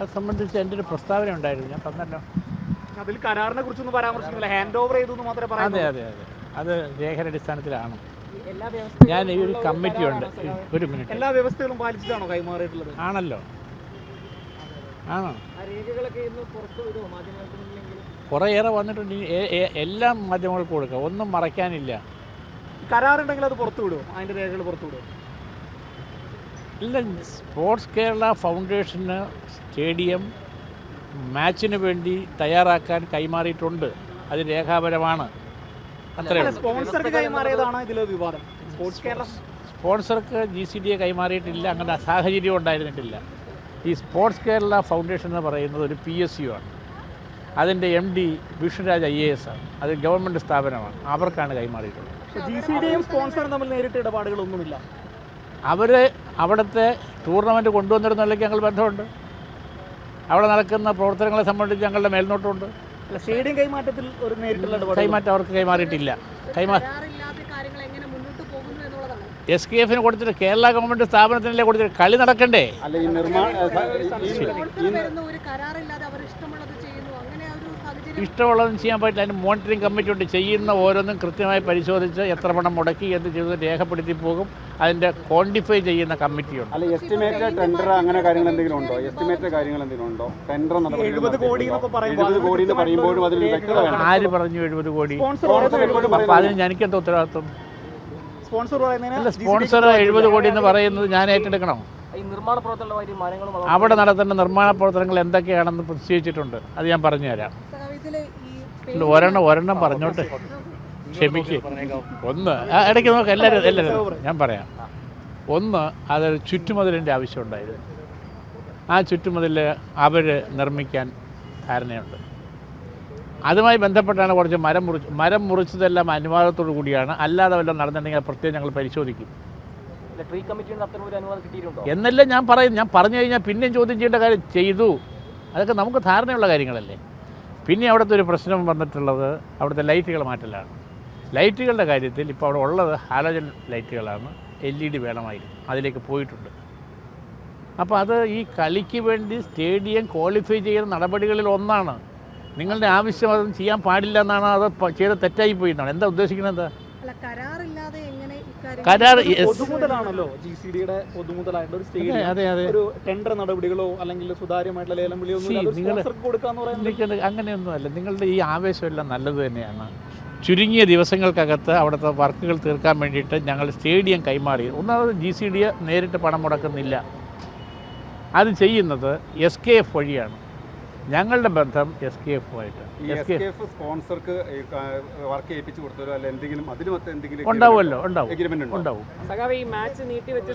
അത് സംബന്ധിച്ച് എന്റെ ഒരു പ്രസ്താവന ഉണ്ടായിരുന്നു. ഞാൻ പറഞ്ഞല്ലോ. അതിൽ കരാറിനെ കുറിച്ചൊന്നും പരാമർശിക്കുന്നില്ല. ഹാൻഡ് ഓവർ ചെയ്തു എന്ന് മാത്രമേ പറയാം അതെ അതെ അതെ. അത് രേഖരടിസ്ഥാനത്തിലാണ് അടിസ്ഥാനത്തിലാണ് എല്ലാ വ്യവസ്ഥയും ഞാൻ ഈ ഒരു കമ്മിറ്റി ഉണ്ട്. ഒരു മിനിറ്റ് എല്ലാ വ്യവസ്ഥകളും പാലിച്ചിട്ടാണോ കൈമാറിയിട്ടുള്ളത്? ആണല്ലോ. ആണോ? കുറേയേറെ വന്നിട്ടുണ്ട്. എല്ലാ മാധ്യമങ്ങൾക്ക് കൊടുക്കുക ഒന്നും മറയ്ക്കാനില്ല. കരാറുണ്ടെങ്കിൽ അത് പുറത്തു വിടുമോ അതിന്റെ രേഖകൾ പുറത്തു വിടുമോ ഇല്ല സ്പോർട്സ് കേരള ഫൗണ്ടേഷന് സ്റ്റേഡിയം മാച്ചിന് വേണ്ടി തയ്യാറാക്കാൻ കൈമാറിയിട്ടുണ്ട്. അത് രേഖാപരമാണ്. സ്പോൺസർക്ക് കൈമാറിയതാണ് ഇതിലെ വിവാദം. സ്പോർട്സ് കേരള സ്പോൺസർക്ക് ജി സി ഡി എ കൈമാറിയിട്ടില്ല. അങ്ങനെ സാഹചര്യം ഉണ്ടായിരുന്നിട്ടില്ല. ഈ സ്പോർട്സ് കേരള ഫൗണ്ടേഷൻ എന്ന് പറയുന്നത് ഒരു പി എസ് യു ആണ്. അതിന്റെ M D Vishnuraj I A S ആണ്. അത് ഗവൺമെന്റ് സ്ഥാപനമാണ്. അവർക്കാണ് കൈമാറിയിട്ടുള്ളത്. ജി സി ഡിയും സ്പോൺസറും തമ്മിൽ നേരിട്ട് ഇടപാടുകളൊന്നുമില്ല. അവർ അവിടുത്തെ ടൂർണമെന്റ് കൊണ്ടുവന്നിരുന്നില്ലെങ്കിൽ ഞങ്ങൾ ബന്ധമുണ്ട്. അവിടെ നടക്കുന്ന പ്രവർത്തനങ്ങളെ സംബന്ധിച്ച് ഞങ്ങളുടെ മേൽനോട്ടമുണ്ട്. അല്ല സ്റ്റേഡിയം കൈമാറ്റത്തിൽ ഒരു നേരിട്ടുള്ള കൈമാറ്റം അവർക്ക് കൈമാറിയിട്ടില്ല. കൈമാ എങ്ങനെ മുന്നോട്ട് പോകുന്നു എന്നുള്ളതാണ്. എസ് കെ എഫിന് കൊടുത്തിട്ട് കേരള ഗവൺമെന്റ് സ്ഥാപനത്തിനല്ലേ കൊടുത്തിട്ട് കളി നടക്കണ്ടേ? അല്ല ഈ നിർമ്മാണ സ്പോൺസർ ഒരു കരാറില്ലാതെ അവർ ഇഷ്ടമുള്ളത് ചെയ്യുന്നു. അങ്ങനെ ഒരു സാഹചര്യം ഇഷ്ടമുള്ളതും ചെയ്യാൻ പറ്റില്ല. അതിന് മോണിറ്ററിംഗ് കമ്മിറ്റി ഉണ്ട്. ചെയ്യുന്ന ഓരോന്നും കൃത്യമായി പരിശോധിച്ച് എത്ര പണം മുടക്കി എന്ത് ചെയ്തു രേഖപ്പെടുത്തി പോകും. അതിന്റെ ക്വാണ്ടിഫൈ ചെയ്യുന്ന കമ്മിറ്റിയുണ്ട്. അല്ല എസ്റ്റിമേറ്റ് ടെൻഡർ അങ്ങനെ കാര്യങ്ങൾ എന്തെങ്കിലും ഉണ്ടോ? എസ്റ്റിമേറ്റ് കാര്യങ്ങൾ എന്തെങ്കിലും ഉണ്ടോ? ടെൻഡർ എഴുപത് കോടി എഴുപത് കോടി എന്ന് പറയുമ്പോഴും അതിൽ വ്യക്തത ആര് പറഞ്ഞു എഴുപത് കോടി? സ്പോൺസർ അപ്പോൾ അതിന് എനിക്കെന്താ ഉത്തരവാദിത്വം? സ്പോൺസർ എഴുപത് കോടി എന്ന് പറയുന്നത് ഞാൻ ഏറ്റെടുക്കണോ. ഈ നിർമ്മാണ പ്രവർത്തനങ്ങളുമായി മരങ്ങളും അവിടെ നടത്തുന്ന നിർമ്മാണ പ്രവർത്തനങ്ങൾ എന്തൊക്കെയാണെന്ന് നിശ്ചയിച്ചിട്ടുണ്ട് അത് ഞാൻ പറഞ്ഞുതരാം. ഒരെണ്ണം ഒരെണ്ണം പറഞ്ഞോട്ടെ. ക്ഷമിക്ക്. ഒന്ന് ഇടയ്ക്ക് നോക്കാം എല്ലാവരും എല്ലാവരും ഞാൻ പറയാം. ഒന്ന് അതൊരു ചുറ്റുമതിലിന്റെ ആവശ്യമുണ്ടായിരുന്നു. ആ ചുറ്റുമതിൽ അവർ നിർമ്മിക്കാൻ ധാരണയുണ്ട്. അതുമായി ബന്ധപ്പെട്ടാണ് കുറച്ച് മരം മുറിച്ച് മരം മുറിച്ചതെല്ലാം അനുവാദത്തോടു കൂടിയാണ്. അല്ലാതെ വല്ലതും നടന്നിട്ടുണ്ടെങ്കിൽ അത് പ്രത്യേകം ഞങ്ങൾ പരിശോധിക്കും. എന്നല്ല ഞാൻ പറയും ഞാൻ പറഞ്ഞു കഴിഞ്ഞാൽ പിന്നെയും ചോദ്യം ചെയ്യേണ്ട കാര്യം ചെയ്തു. അതൊക്കെ നമുക്ക് ധാരണയുള്ള കാര്യങ്ങളല്ലേ. പിന്നെ അവിടുത്തെ ഒരു പ്രശ്നം വന്നിട്ടുള്ളത് അവിടുത്തെ ലൈറ്റുകൾ മാറ്റലാണ്. ലൈറ്റുകളുടെ കാര്യത്തിൽ ഇപ്പോൾ അവിടെ ഉള്ളത് ഹാലോജൻ ലൈറ്റുകളാണ്. എൽ ഇ ഡി വേണമായിരുന്നു. അതിലേക്ക് പോയിട്ടുണ്ട്. അപ്പോൾ അത് ഈ കളിക്ക് വേണ്ടി സ്റ്റേഡിയം ക്വാളിഫൈ ചെയ്യുന്ന നടപടികളിൽ ഒന്നാണ്. നിങ്ങളുടെ ആവശ്യം അതൊന്നും ചെയ്യാൻ പാടില്ല എന്നാണ് അത് ചെയ്ത് തെറ്റായി പോയി എന്നാണ്. എന്താ ഉദ്ദേശിക്കുന്നത്? എന്താ അല്ല കരാറില്ലാതെ എങ്ങനെ ഇക്കാര്യം കരാർ പൊതുമുതലാണല്ലോ ജി സി ഡിയുടെ പൊതുമുതലായിട്ട് ഒരു അതെ സ്റ്റേഡിയം ഒരു ടെൻഡർ നടപടികളോ അല്ലെങ്കിൽ സുതാര്യമായിട്ടുള്ള ലേലം വിളിയോ അങ്ങനെയൊന്നുമല്ല. നിങ്ങളുടെ ഈ ആവേശമെല്ലാം നല്ലത് തന്നെയാണ്. ചുരുങ്ങിയ ദിവസങ്ങൾക്കകത്ത് അവിടുത്തെ വർക്കുകൾ തീർക്കാൻ വേണ്ടിയിട്ട് ഞങ്ങൾ സ്റ്റേഡിയം കൈമാറി. ഒന്നാമത് ജി സി ഡി നേരിട്ട് പണം മുടക്കുന്നില്ല. അത് ചെയ്യുന്നത് എസ് കെ എഫ് വഴിയാണ്. ഞങ്ങളുടെ ബന്ധം എസ് കെ എഫുമായിട്ട് എസ് എഫ് സ്പോൺസർക്ക് വർക്ക് ഏൽപ്പിച്ചു അല്ല എന്തെങ്കിലും അതിനുമൊത്ത് എന്തെങ്കിലും ഉണ്ടാവുമല്ലോ ഉണ്ടാവും. എഗ്രിമെന്റ് ഉണ്ടോ? ഉണ്ടാവും. സഖാവ് ഈ മാച്ച്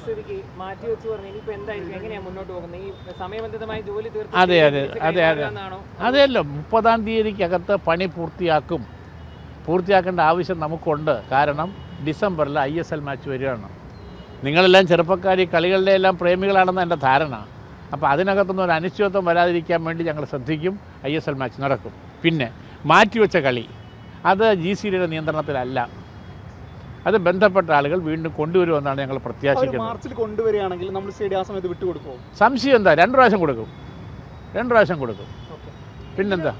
സ്ഥിതിക്ക് മാറ്റി വെച്ച് പറഞ്ഞു ഇനിയിപ്പോ എന്തായിരിക്കും? എങ്ങനെയാ മുന്നോട്ട് പോകുന്നത്? ഈ സമയബന്ധിതമായി ജോലി തീർത്ത് അതെ അതെ അതെ അതെ. അതെയല്ലോ മുപ്പതാം തീയതിക്കകത്ത് പണി പൂർത്തിയാക്കും. പൂർത്തിയാക്കേണ്ട ആവശ്യം നമുക്കുണ്ട്. കാരണം ഡിസംബറിൽ ഐ എസ് എൽ മാച്ച് വരികയാണ്. നിങ്ങളെല്ലാം ചെറുപ്പക്കാർ ഈ കളികളുടെ എല്ലാം പ്രേമികളാണെന്ന് എന്റെ ധാരണ. അപ്പോൾ അതിനകത്തുനിന്ന് ഒരു അനിശ്ചിതത്വം വരാതിരിക്കാൻ വേണ്ടി ഞങ്ങൾ ശ്രദ്ധിക്കും. ഐ എസ് എൽ മാച്ച് നടക്കും. പിന്നെ മാറ്റിവെച്ച കളി. അത് ജി സി ഡിയുടെ നിയന്ത്രണത്തിലല്ല. അത് ബന്ധപ്പെട്ട ആളുകൾ വീണ്ടും കൊണ്ടുവരുമെന്നാണ് ഞങ്ങൾ പ്രത്യാശിക്കുന്നത്. മാർച്ചിൽ കൊണ്ടുവരികയാണെങ്കിൽ നമ്മൾ സ്റ്റേഡിയം ആ സമയത്ത് വിട്ടുകൊടുക്കുമോ സംശയം എന്താ? രണ്ട് പ്രാവശ്യം കൊടുക്കും. രണ്ട് പ്രാവശ്യം കൊടുക്കും. പിന്നെന്താ?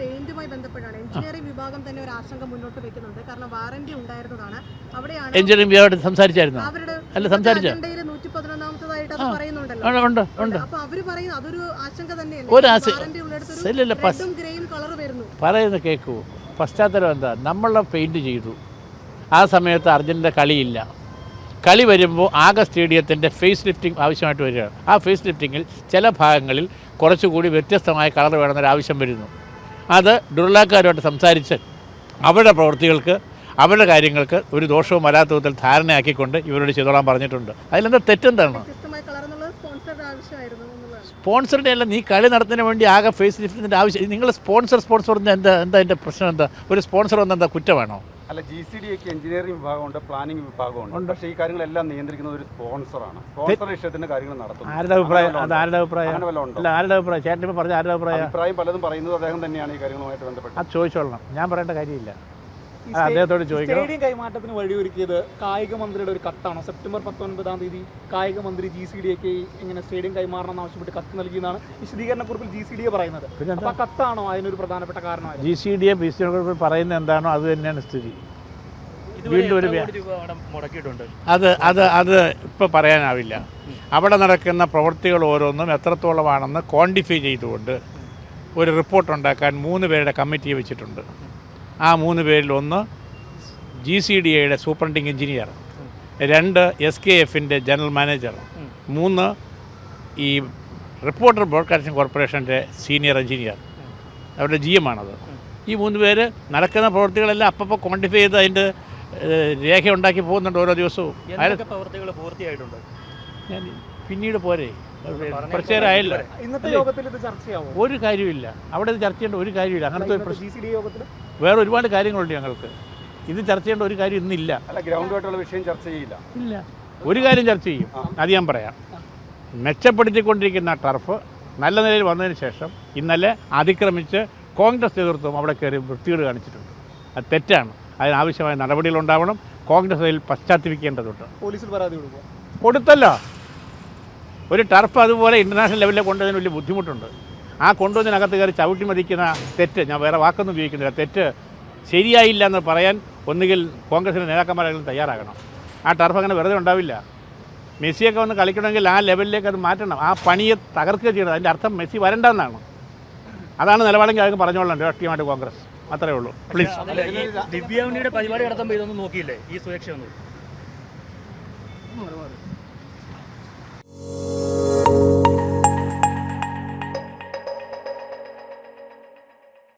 പെയിന്റുമായി ബന്ധപ്പെട്ടാണ്. എഞ്ചിനീയറിംഗ് വിഭാഗം തന്നെ ഒരു ആശങ്ക മുന്നോട്ട് വെക്കുന്നുണ്ട്. കാരണം വാറന്റി ഉണ്ടായിരുന്നതാണ്. അവിടെയാണ് എഞ്ചിനീയറിംഗ് വിഭാഗം സംസാരിച്ചായിരുന്നു? അവരുടെ അല്ല, സംസാരിച്ചോ? നൂറ്റി പതിനൊന്നാമത്തതായിട്ട് അത് പറയുന്നുണ്ടല്ലോ. ഉണ്ട് ഉണ്ട് അപ്പൊ അവർ പറയുന്നത് അതൊരു ആശങ്ക തന്നെയല്ലേ? ഒരു വാറന്റി ഉള്ളിടത്ത് ഗ്രേയും കളർ വരുന്നു. പറയുന്നത് കേൾക്കൂ പശ്ചാത്തലം എന്താ? നമ്മളെ പെയിന്റ് ചെയ്തു. ആ സമയത്ത് അർജന്റിന്റെ കളിയില്ല. കളി വരുമ്പോൾ ആകെ സ്റ്റേഡിയത്തിന്റെ ഫേസ് ലിഫ്റ്റിംഗ് ആവശ്യമായിട്ട് വരികയാണ്. ആ ഫേസ് ലിഫ്റ്റിങ്ങിൽ ചില ഭാഗങ്ങളിൽ കുറച്ചുകൂടി വ്യത്യസ്തമായ കളർ വേണമെന്നൊരു ആവശ്യം വരുന്നു. അത് ഡുർലാക്കാരുമായിട്ട് സംസാരിച്ച് അവരുടെ പ്രവൃത്തികൾക്ക് അവരുടെ കാര്യങ്ങൾക്ക് ഒരു ദോഷവും വരാത്ത വിധത്തിൽ ധാരണയാക്കിക്കൊണ്ട് ഇവരോട് ചെയ്തോളാൻ പറഞ്ഞിട്ടുണ്ട്. അതിലെന്താ തെറ്റെന്താണ്? സ്പോൺസറുടെ അല്ല നീ കളി നടത്തുന്നതിന് വേണ്ടി ആകെ ഫേസ് ലിഫ്റ്റിന്റെ ആവശ്യം. നിങ്ങൾ സ്പോൺസർ സ്പോൺസർ എന്താ എന്താ എന്റെ പ്രശ്നം എന്താ? ഒരു സ്പോൺസർ വന്ന എന്താ കുറ്റമാണോ? അല്ല ജി സി ഡി ഒക്കെ എഞ്ചിനീയറിംഗ് വിഭാഗമുണ്ട് പ്ലാനിംഗ് വിഭാഗമുണ്ട്. പക്ഷേ ഈ കാര്യങ്ങളെല്ലാം നിയന്ത്രിക്കുന്നത് ഒരു സ്പോൺസറാണ് സ്പോൺസർ ഇഷ്ടത്തിന്റെ കാര്യങ്ങൾ നടത്തുന്നു. ആരുടെ അഭിപ്രായം? അത് ആരുടെ അഭിപ്രായം? അങ്ങനെ വല്ലതും ഉണ്ടോ? അല്ല ആരുടെ അഭിപ്രായം? ചേട്ടൻ ഇപ്പോൾ പറഞ്ഞ ആരുടെ അഭിപ്രായം? അഭിപ്രായം പലതും പറയുന്നത് അദ്ദേഹം തന്നെയാണ് ഈ കാര്യങ്ങളുമായിട്ട് ബന്ധപ്പെട്ട്. അത് ചോദിച്ചോളണം. ഞാൻ പറയേണ്ട കാര്യമില്ല. അദ്ദേഹത്തോട് ചോദിക്കണം. സ്റ്റേഡിയം കൈമാറ്റത്തിന് വഴിയൊരുക്കിയത് കായിക മന്ത്രിയുടെ ഒരു കത്താണോ സെപ്റ്റംബർ പത്തൊൻപതാം തീയതി കായിക മന്ത്രി ജി സി ഡി ഒക്കെ ഇങ്ങനെ സ്റ്റേഡിയം കൈമാറണം എന്ന് ആവശ്യപ്പെട്ട് കത്ത് നൽകിയെന്നാണ് വിശദീകരണക്കുറിപ്പിൽ ജി സി ഡി എ പറയുന്നത്. പിന്നെന്താ? അപ്പൊ ആ കത്താണോ അതിനൊരു പ്രധാനപ്പെട്ട കാരണം G C D A B C പറയുന്നത് എന്താണോ അത് തന്നെയാണ് സ്ഥിതി. വീണ്ടും ഒരു അത് അത് അത് ഇപ്പോൾ പറയാനാവില്ല. അവിടെ നടക്കുന്ന പ്രവൃത്തികൾ ഓരോന്നും എത്രത്തോളമാണെന്ന് ക്വാണ്ടിഫൈ ചെയ്തുകൊണ്ട് ഒരു റിപ്പോർട്ട് ഉണ്ടാക്കാൻ മൂന്ന് പേരുടെ കമ്മിറ്റിയെ വെച്ചിട്ടുണ്ട്. ആ മൂന്ന് പേരിൽ ഒന്ന് ജി സി ഡി എയുടെ സൂപ്രണ്ടിങ് എഞ്ചിനീയർ രണ്ട് എസ് കെ എഫിന്റെ ജനറൽ മാനേജർ മൂന്ന് ഈ റിപ്പോർട്ടർ ബ്രോഡ്കാസ്റ്റിംഗ് കോർപ്പറേഷന്റെ സീനിയർ എഞ്ചിനീയർ. അവരുടെ ജി എം ആണത്. ഈ മൂന്ന് പേര് നടക്കുന്ന പ്രവൃത്തികളെല്ലാം അപ്പം ക്വാണ്ടിഫൈ ചെയ്ത് അതിന്റെ രേഖ ഉണ്ടാക്കി പോകുന്നുണ്ട് ഓരോ ദിവസവും. പ്രവൃത്തികൾ പൂർത്തിയായിട്ടുണ്ട്? ഞാൻ പിന്നീട് പോരെ. കുറച്ച് നേരം ആയില്ല. ഇന്നത്തെ യോഗത്തിൽ ഇത് ചർച്ചയാവും? ഒരു കാര്യമില്ല അവിടെ ഇത് ചർച്ച ചെയ്യേണ്ട ഒരു കാര്യമില്ല അങ്ങനത്തെ ഒരു പ്രശ്നം. വേറെ ഒരുപാട് കാര്യങ്ങളുണ്ട് ഞങ്ങൾക്ക്. ഇത് ചർച്ച ചെയ്യേണ്ട ഒരു കാര്യം ഇന്നില്ല. ഗ്രൗണ്ടുമായിട്ടുള്ള വിഷയം ചർച്ച ചെയ്യില്ല. ഇല്ല. ഒരു കാര്യം ചർച്ച ചെയ്യും. അത് ഞാൻ പറയാം. മെച്ചപ്പെടുത്തിക്കൊണ്ടിരിക്കുന്ന ടർഫ് നല്ല നിലയിൽ വന്നതിന് ശേഷം ഇന്നലെ അതിക്രമിച്ച് കോൺഗ്രസ് നേതൃത്വം അവിടെ കയറി വൃത്തികേട് കാണിച്ചിട്ടുണ്ട്. അത് തെറ്റാണ്. അതിനാവശ്യമായ നടപടികളുണ്ടാവണം കോൺഗ്രസ് അതിൽ പശ്ചാത്തപിക്കേണ്ടതുണ്ട്. പോലീസിൽ പരാതി കൊടുക്കുക കൊടുത്തല്ലോ. ഒരു ടർഫ് അതുപോലെ ഇന്റർനാഷണൽ ലെവലിൽ കൊണ്ടുവന്നതിന് വലിയ ബുദ്ധിമുട്ടുണ്ട്. ആ കൊണ്ടുവന്നതിനകത്ത് കയറി ചവിട്ടി മതിക്കുന്ന തെറ്റ് ഞാൻ വേറെ വാക്കൊന്നും ഉപയോഗിക്കുന്നില്ല തെറ്റ് ശരിയായില്ല എന്ന് പറയാൻ ഒന്നുകിൽ കോൺഗ്രസിന്റെ നേതാക്കന്മാരെങ്കിലും തയ്യാറാകണം. ആ ടർഫ് അങ്ങനെ വെറുതെ ഉണ്ടാവില്ല. മെസ്സിയൊക്കെ വന്ന് കളിക്കണമെങ്കിൽ ആ ലെവലിലേക്ക് അത് മാറ്റണം. ആ പണിയെ തകർക്കുക ചെയ്യണം. അതിന്റെ അർത്ഥം മെസ്സി വരണ്ടെന്നാണ്. അതാണ് നിലപാടെങ്കിൽ അതൊക്കെ പറഞ്ഞോളാം രാഷ്ട്രീയമായിട്ട് കോൺഗ്രസ്. അത്രേ ഉള്ളൂ. പ്ലീസ് അല്ല പരിപാടി നടത്തുമ്പോൾ ഇതൊന്നും നോക്കിയില്ലേ? ഈ സുരക്ഷ ഒന്നും